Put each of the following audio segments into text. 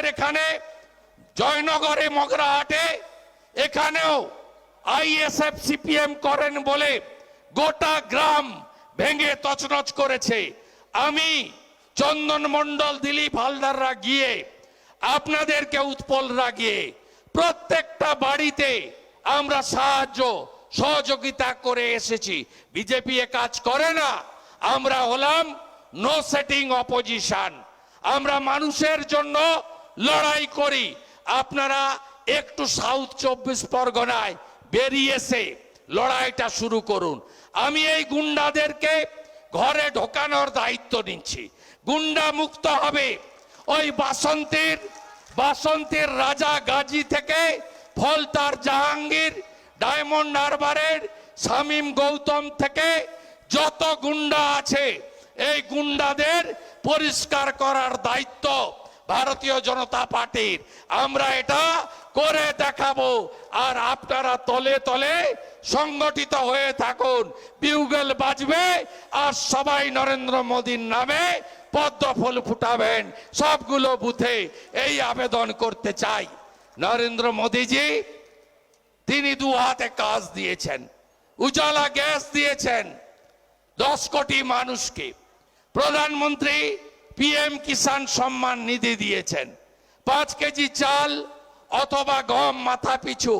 আমাদের এখানে জয়নগরে মগরাহাটে এখানেও আইএসএফ সিপিএম করেন বলে গোটা গ্রাম ভেঙে তছনছ করেছে। আমি চন্দন মণ্ডল, দিলীপ হালদাররা গিয়ে আপনাদেরকে উৎপল রাগিয়ে প্রত্যেকটা বাড়িতে আমরা সাহায্য, সহযোগিতা করে এসেছি। বিজেপি এ কাজ করে না, আমরা হলাম নো সেটিং অপোজিশন আমরা মানুষের জন্য লড়াই করি। আপনারা একটু সাউথ চব্বিশ পরগনায় বেরিয়েছে লড়াইটা শুরু করুন। আমি এই গুন্ডাদেরকে ঘরে ঢোকানোর দায়িত্ব নিচ্ছি। গুন্ডা মুক্ত হবে। ওই বাসন্তীর বাসন্তীর রাজা গাজী থেকে ফলতার জাহাঙ্গীর, ডায়মন্ড হারবারের শামীম গৌতম থেকে যত গুন্ডা আছে, এই গুন্ডাদের পরিষ্কার করার দায়িত্ব ভারতীয় জনতা পার্টির। আমরা এটা করে দেখাবো। আর আপনারা তলে তলে সংগঠিত হয়ে থাকুন। বিউগেল বাজবে আর সবাই নরেন্দ্র মোদীর নামে পদ্ম ফুল ফুটাবেন। সবগুলো বুথে এই আবেদন করতে চাই। নরেন্দ্র মোদীজি, তিনি দু হাতে কাজ দিয়েছেন। উজালা গ্যাস দিয়েছেন। দশ কোটি মানুষকে। প্রধানমন্ত্রী পিএম কিষাণ সম্মান নিধি দিয়েছেন পাঁচ কেজি চাল অথবা গম মাথা পিছু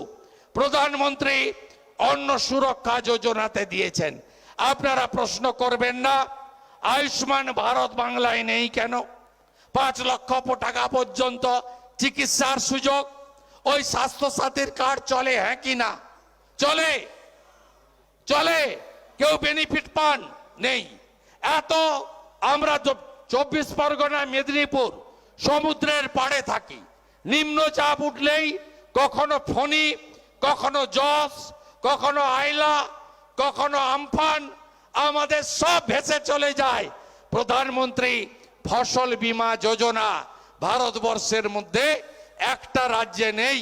প্রধানমন্ত্রী অন্ন সুরক্ষা যোজনাতে দিয়েছেন আপনারা প্রশ্ন করবেন না আয়ুষ্মান ভারত বাংলায় নেই কেন পাঁচ লক্ষ টাকা পর্যন্ত চিকিৎসার সুযোগ ওই স্বাস্থ্য সাথীর কার্ড চলে হ্যাঁ কি না চলে চলে কেউ বেনিফিট পান নেই এত আমরা চব্বিশ পরগনা, মেদিনীপুর, সমুদ্রের পাড়ে থাকি। নিম্নচাপ উঠলেই কখনো ফণি, কখনো জস কখনো আইলা, কখনো আমফান, আমাদের সব ভেসে চলে যায়। প্রধানমন্ত্রী ফসল বীমা যোজনা ভারতবর্ষের মধ্যে একটা রাজ্যে নেই,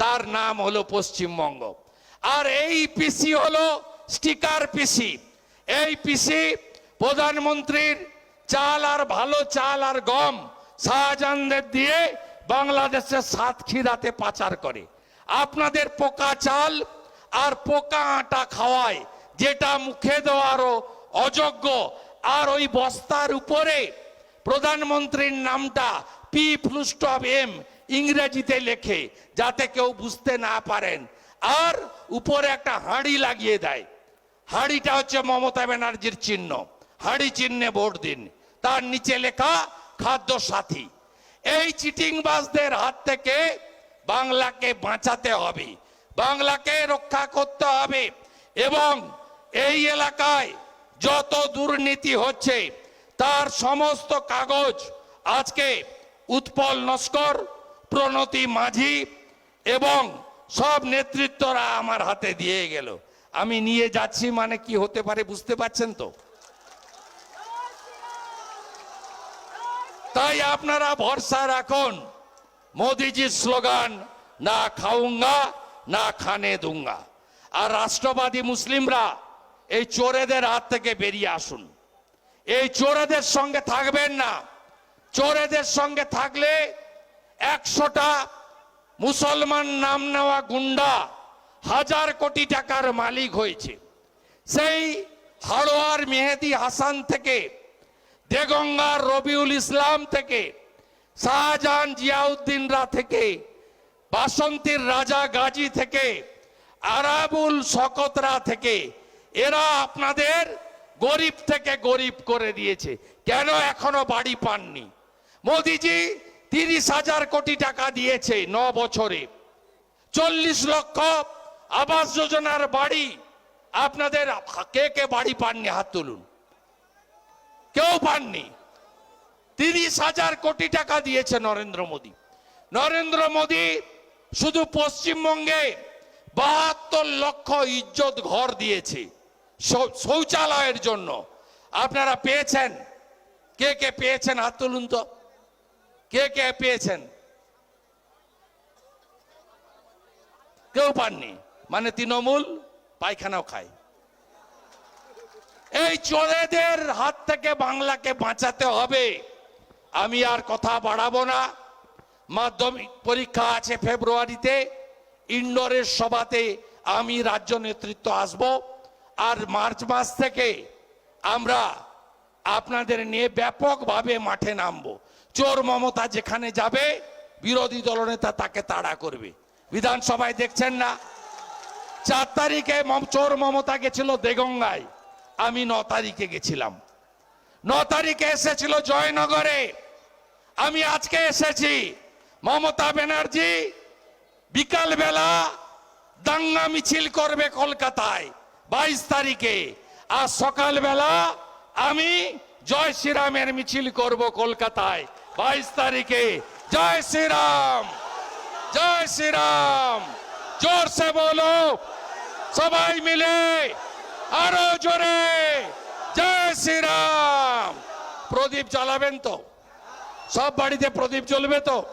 তার নাম হলো পশ্চিমবঙ্গ। আর এই পিসি হলো স্টিকার পিসি। এই পিসি প্রধানমন্ত্রীর চাল আর ভালো চাল আর গম শাহজাহানদের দিয়ে বাংলাদেশের সাতক্ষীরাতে পাচার করে। আপনাদের পোকা চাল আর পোকা আটা খাওয়ায়, যেটা মুখে দেওয়ারও অযোগ্য। আর ওই বস্তার উপরে প্রধানমন্ত্রীর নামটা পি ফ্লুস্টপ এম ইংরেজিতে লেখে, যাতে কেউ বুঝতে না পারেন। আর উপরে একটা হাঁড়ি লাগিয়ে দেয়। হাঁড়িটা হচ্ছে মমতা ব্যানার্জির চিহ্ন। হাঁড়ি চিহ্নে ভোট দিন। তার নিচে লেখা খাদ্য সাথী এই চিটিংবাজদের হাত থেকে বাংলাকে বাঁচাতে হবে, বাংলাকে রক্ষা করতে হবে এবং এই এলাকায় যত দুর্নীতি হচ্ছে, তার সমস্ত কাগজ আজকে উৎপল নস্কর, প্রণতি মাঝি এবং সব নেতৃত্বরা আমার হাতে দিয়ে গেল। আমি নিয়ে যাচ্ছি মানে কি হতে পারে বুঝতে পারছেন তো? তাই আপনারা ভরসা রাখুন। মোদিজির স্লোগান, না খাউঙ্গা না খানে দুঙ্গা। আর রাষ্ট্রবাদী মুসলিমরা এই চোরেদের হাত থেকে বেরিয়ে আসুন। এই চোরেদের সঙ্গে থাকবেন না। চোরেদের সঙ্গে থাকলে একশোটা মুসলমান নাম নেওয়া গুন্ডা হাজার কোটি টাকার মালিক হয়েছে। সেই হাড়োয়ার মেহেদি হাসান থেকে দেগঙ্গার রবিউল ইসলাম থেকে, শাহজাহান জিয়াউদ্দিনরা থেকে, বাসন্তীর রাজা গাজী থেকে, আরাবুল শকতরা থেকে, এরা আপনাদের গরিব থেকে গরিব করে দিয়েছে। কেন এখনও বাড়ি পাননি? মোদিজি তিরিশ হাজার কোটি টাকা দিয়েছে ন বছরে। চল্লিশ লক্ষ আবাস যোজনার বাড়ি, আপনাদের কে কে বাড়ি পাননি? হাত তুলুন। কেউ পাননি। তিরিশ হাজার কোটি টাকা দিয়েছে নরেন্দ্র মোদী। নরেন্দ্র মোদী শুধু পশ্চিমবঙ্গে বাহাত্তর লক্ষ ইজ্জত ঘর দিয়েছে শৌচালয়ের জন্য। আপনারা পেয়েছেন? কে কে পেয়েছেন? হাত তুলুন তো। কে কে পেয়েছেন? কেউ পাননি। মানে তৃণমূল পায়খানাও খায়। এই চোরেদের হাত থেকে বাংলাকে বাঁচাতে হবে। আমি আর কথা বাড়াবো না। মাধ্যমিক পরীক্ষা আছে ফেব্রুয়ারিতে। ইন্ডোরের সভাতে আমি রাজ্য নেতৃত্ব আসব। আর মার্চ মাস থেকে আমরা আপনাদের নিয়ে ব্যাপকভাবে মাঠে নামবো। চোর মমতা যেখানে যাবে, বিরোধী দলনেতা তাকে তাড়া করবে। বিধানসভায় দেখছেন না? চার তারিখে চোর মমতা গেছিল দেগঙ্গায়। আমি ন তারিখে গেছিলাম। ন তারিখে এসেছিল জয়নগরে। আমি আজকে এসেছি। মমতা ব্যানার্জি বিকালবেলা দাঙ্গা মিছিল করবে কলকাতায় বাইশ তারিখে। আর সকালবেলা আমি জয় শ্রীরামের মিছিল করব কলকাতায় বাইশ তারিখে। জয় শ্রীরাম! জয় শ্রীরাম! জোর সে বলো! সবাই মিলে আরও জোরে। জয় শ্রীরাম। প্রদীপ জ্বালাবেন তো। সব বাড়িতে প্রদীপ জ্বলবে তো।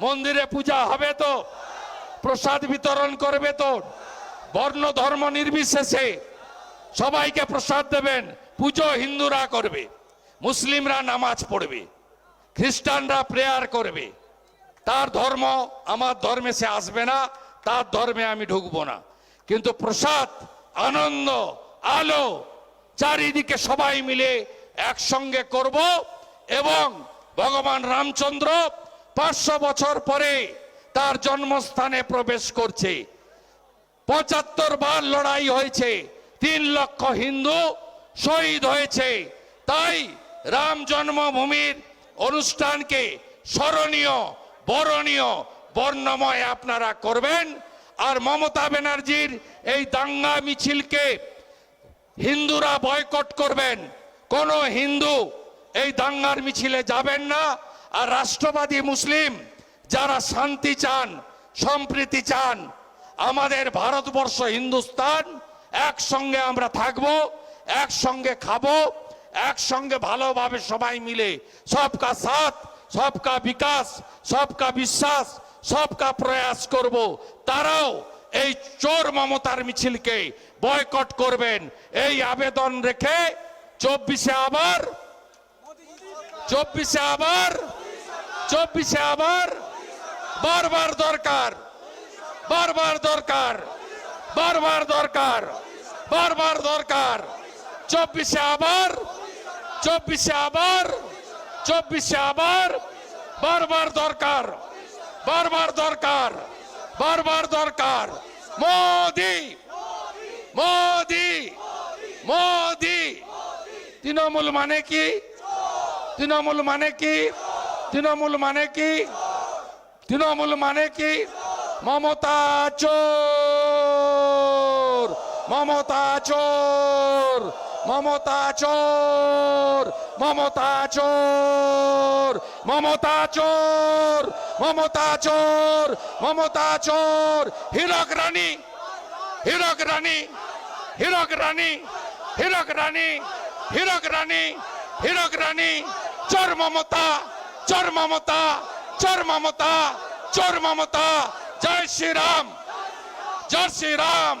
মন্দিরে পূজা হবে তো। প্রসাদ বিতরণ করবে তো। বর্ণ ধর্ম নির্বিশেষে সবাইকে প্রসাদ দেবেন। পুজো হিন্দুরা করবে। মুসলিমরা নামাজ পড়বে। খ্রিস্টানরা প্রেয়ার করবে। তার ধর্ম আমার ধর্মে সে আসবে না, তার ধর্মে আমি ঢুকবো না। কিন্তু প্রসাদ আনন্দ, আলো চারিদিকে সবাই মিলে একসঙ্গে করব এবং ভগবান রামচন্দ্র পাঁচশো বছর পরে তার জন্মস্থানে প্রবেশ করছে। পঁচাত্তর বার লড়াই হয়েছে, তিন লক্ষ হিন্দু শহীদ হয়েছে। তাই রাম জন্মভূমির অনুষ্ঠানকে স্মরণীয়, বরণীয় বর্ণময় আপনারা করবেন। আর মমতা ব্যানার্জির এই দাঙ্গা মিছিলকে হিন্দুরা বয়কট করবেন। কোন হিন্দু এই দাঙ্গার মিছিলে যাবেন না। আর রাষ্ট্রবাদী মুসলিম যারা শান্তি চান, সম্প্রীতি চান, আমাদের ভারতবর্ষ হিন্দুস্তান, একসঙ্গে আমরা থাকব, একসঙ্গে খাব, একসঙ্গে ভালোভাবে সবাই মিলে সবকা সাথ, সবকা বিকাশ, সবকা বিশ্বাস সবকা প্রয়াস করব। তারাও এই চোর মমতার মিছিলকে বয়কট করবেন। এই আবেদন রেখে চব্বিশে আবার চব্বিশে আবার চব্বিশে আবার, বারবার দরকার বারবার দরকার বারবার দরকার বারবার দরকার। চব্বিশে আবার চব্বিশে আবার চব্বিশে আবার, বারবার দরকার। বারবার দরকার বারবার দরকার। মোদি মোদি মোদি। তৃণমূল মানে কি? তৃণমূল মানে কি? তৃণমূল মানে কি? তৃণমূল মানে কি? মমতা চোর মমতা চোর। মমতা চোর মমতা চোর মমতা চোর মমতা চোর মমতা চোর, হীরক রানী হীরক রানী হীরক রানী হীরক রানী হীরক রানী হীরক রানী, চোর মমতা চোর মমতা চোর মমতা চোর মমতা, জয় শ্রীরাম জয় শ্রীরাম।